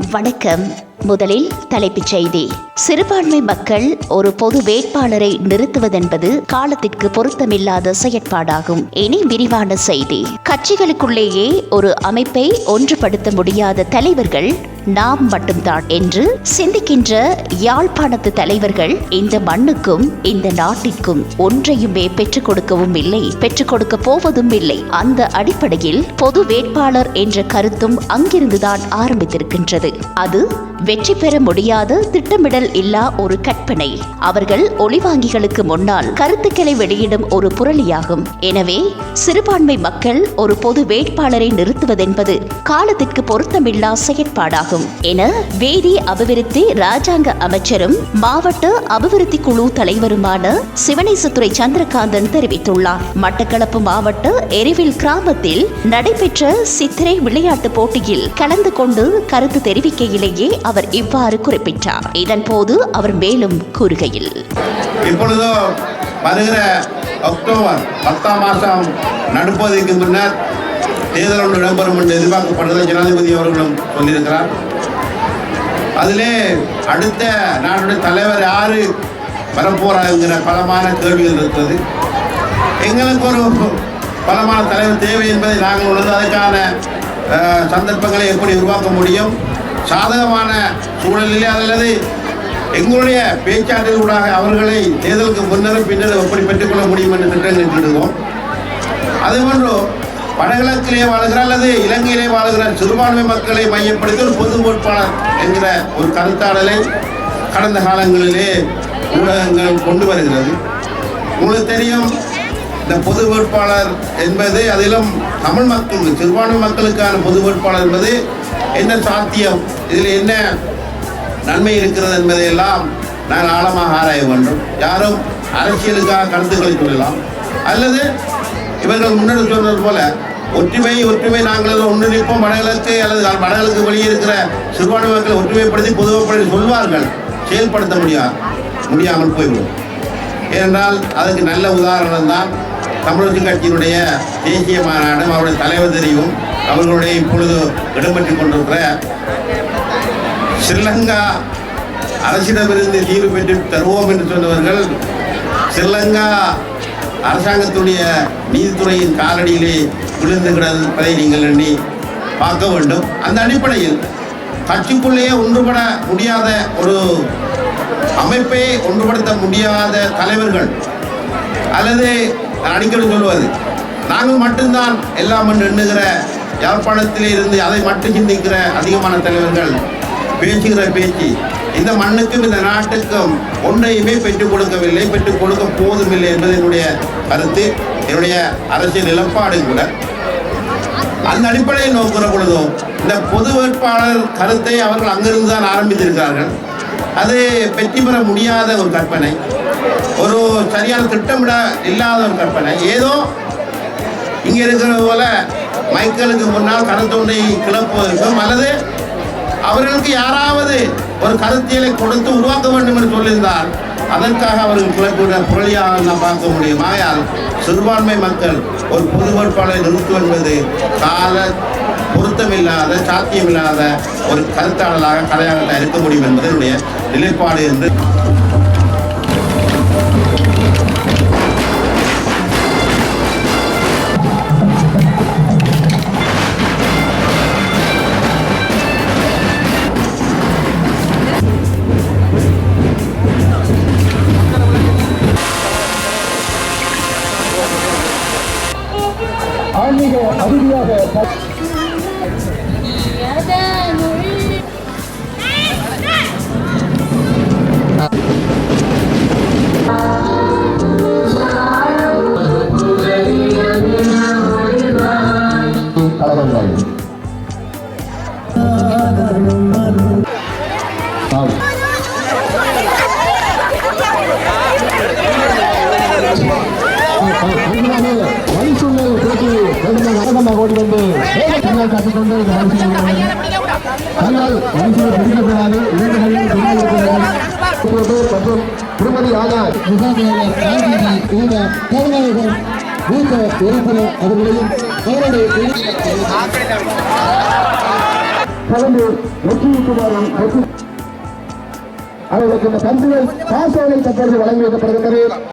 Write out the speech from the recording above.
வணக்கம். முதலில் தலைப்புச் செய்தி. சிறுபான்மை மக்கள் ஒரு பொது வேட்பாளரை நிறுத்துவதென்பது காலத்திற்கு பொருத்தமில்லாத செயற்பாடாகும். இனி விரிவான செய்தி. கட்சிகளுக்குள்ளேயே ஒரு அமைப்பை ஒன்றுபடுத்த முடியாத தலைவர்கள் நாம் மட்டும்தான் என்று சிந்திக்கின்ற யாழ்ப்பாணத்து தலைவர்கள் இந்த மண்ணுக்கும் இந்த நாட்டிற்கும் ஒன்றையுமே பெற்றுக் கொடுக்கவும் இல்லை பெற்றுக் கொடுக்க போவதும் இல்லை. அந்த அடிப்படையில் பொது வேட்பாளர் என்ற கருத்தும் அங்கிருந்துதான் ஆரம்பித்திருக்கின்றது. அது வெற்றி பெற முடியாத திட்டமிடல் இல்லா ஒரு கற்பனை. அவர்கள் ஒளிவாங்கிகளுக்கு முன்னால் கருத்துக்களை வெளியிடும் ஒரு புரளியாகும். எனவே சிறுபான்மை மக்கள் ஒரு பொது வேட்பாளரை நிறுத்துவதென்பது காலத்திற்கு பொருத்தமில்லா செயற்பாடாகும். என வேதி அபிவிருத்தி ராஜாங்க அமைச்சரும் மாவட்ட அபிவிருத்தி குழு தலைவருமான சிவனேசத்துறை சந்திரகாந்தன் தெரிவித்துள்ளார். மட்டக்களப்பு மாவட்ட எரிவில் கிராமத்தில் நடைபெற்ற சித்திரை விளையாட்டு போட்டியில் கலந்து கொண்டு கருத்து தெரிவிக்கையிலேயே அவர் இவ்வாறு குறிப்பிட்டார். இதன்போது அவர் மேலும் கூறுகையில் இப்பொழுதோ வருகிற அக்டோபர் பத்தாம் மாதம் நடுப்பதற்கு முன்னர் தேர்தல் ஒன்று இடம்பெறும் என்று எதிர்பார்க்கப்படுவதை ஜனாதிபதி அவர்களும் சொல்லியிருக்கிறார். அதிலே அடுத்த நாட்டுடைய தலைவர் யாரு வரப்போறாங்கிற பலமான கேள்விகள் இருக்கிறது எங்களுக்கு ஒரு பலமான தலைவர் தேவை என்பதை நாங்கள் உணர்ந்து அதற்கான சந்தர்ப்பங்களை எப்படி உருவாக்க முடியும்? சாதகமான சூழலிலே அல்லது எங்களுடைய பேச்சாற்றலூடாக அவர்களை தேர்தலுக்கு முன்னரும் பின்னரும் எப்படி பெற்றுக்கொள்ள முடியும் என்று திட்டங்கள் இடுவோம் அதுபோன்று வடகிழக்கிலே வாழ்கிற அல்லது இலங்கையிலே வாழ்கிற சிறுபான்மை மக்களை மையப்படுத்தி ஒரு பொது வேட்பாளர் என்கிற ஒரு கருத்தாடலை கடந்த காலங்களிலே ஊடகங்கள் கொண்டு வருகிறது. உங்களுக்கு தெரியும் இந்த பொது வேட்பாளர் என்பது அதிலும் தமிழ் மக்கள் சிறுபான்மை மக்களுக்கான பொது வேட்பாளர் என்பது என்ன சாத்தியம்? இதில் என்ன நன்மை இருக்கிறது என்பதையெல்லாம் நாங்கள் ஆழமாக ஆராய வேண்டும். யாரும் அரசியலுக்காக கருத்துக்களை சொல்லலாம் அல்லது இவர்கள் முன்னாடி சொன்னது போல ஒற்றுமை ஒற்றுமை நாங்கள் ஒன்றிணைப்போம் வடகிழக்கு அல்லது வடகிழக்கு வெளியே இருக்கிற சிறுபான்மை மக்களை ஒற்றுமைப்படுத்தி பொதுவப்படுத்தி சொல்வார்கள். செயல்படுத்த முடியா முடியாமல் போய்விடும். ஏனென்றால் அதுக்கு நல்ல உதாரணம் தான் தமிழர் கட்சியினுடைய தேசிய மாநாடு அவருடைய தலைவர் தெரியும். அவர்களுடைய இப்பொழுது இடம்பெற்றுக் கொண்டிருக்கிற ஸ்ரீலங்கா அரசிடமிருந்து தீர்வு பெற்று தருவோம் என்று சொன்னவர்கள் ஸ்ரீலங்கா அரசாங்கத்துடைய நீதித்துறையின் காலடியிலே விழுந்து கிடப்பதை நீங்கள் எண்ணி பார்க்க வேண்டும். அந்த அடிப்படையில் கட்சிக்குள்ளேயே ஒன்றுபட முடியாத ஒரு அமைப்பை ஒன்றுபடுத்த முடியாத தலைவர்கள் அல்லது அடிக்கடி சொல்வது நாங்கள் மட்டும்தான் எல்லாம் எண்ணுகிற யாழ்ப்பாணத்திலே இருந்து அதை மட்டும் சிந்திக்கிற அதிகமான தலைவர்கள் பேசுகிற பேச்சு. இந்த மண்ணுக்கும் இந்த நாட்டுக்கும் ஒன்றையுமே பெற்றுக் கொடுக்கவில்லை பெற்றுக் கொடுக்க போதுமில்லை என்பது என்னுடைய கருத்து. என்னுடைய அரசியல் நிலப்பாடு கூட. அந்த அடிப்படையில் நோக்கிற பொழுதும் இந்த பொது வேட்பாளர் கருத்தை அவர்கள் அங்கிருந்து தான் ஆரம்பித்திருக்கிறார்கள். அது வெற்றி பெற முடியாத ஒரு கற்பனை. ஒரு சரியான திட்டமிட இல்லாத ஒரு கற்பனை. ஏதோ இங்கே இருக்கிறது போல மைக்கேலுக்கு முன்னால் கருத்தொன்றை கிளப்புவதற்கும் அல்லது அவர்களுக்கு யாராவது ஒரு கருத்தியலை கொடுத்து உருவாக்க வேண்டும் என்று சொல்லியிருந்தால் அதற்காக அவர்கள் கிளப்பிவிட புரளியாக நாம் பார்க்க முடியும். ஆயால் சிறுபான்மை மக்கள் ஒரு பொது வேட்பாளரை நிறுத்தும் என்பது கால பொருத்தமில்லாத சாத்தியமில்லாத ஒரு கருத்தாளராக கலையாளர்களாக இருக்க முடியும் என்பது என்னுடைய நிலைப்பாடு என்று ஆன்மீக கலவரம். வரிசூழல் போட்டி நடனமாக ஓடிக்கொண்டு பின்னால் காட்டிக்கொண்டு இந்த வரிசூழல் தங்கள் வரிசையை பிடிக்கக்கூடாது வீடுகளில் பிடிக்கக்கூடாது மற்றும் திருமதி ஆனார் முகாமையாளர் காந்திஜி இந்த கருணாகர் மூத்த உறுப்பினர் அவர்களையும் அவருடைய தொடர்ந்து வெற்றியுமாறும் அவர்களுக்கு இந்த பந்துகள் காசோலை தற்பொழுது வழங்கி வைக்கப்படுகின்றது.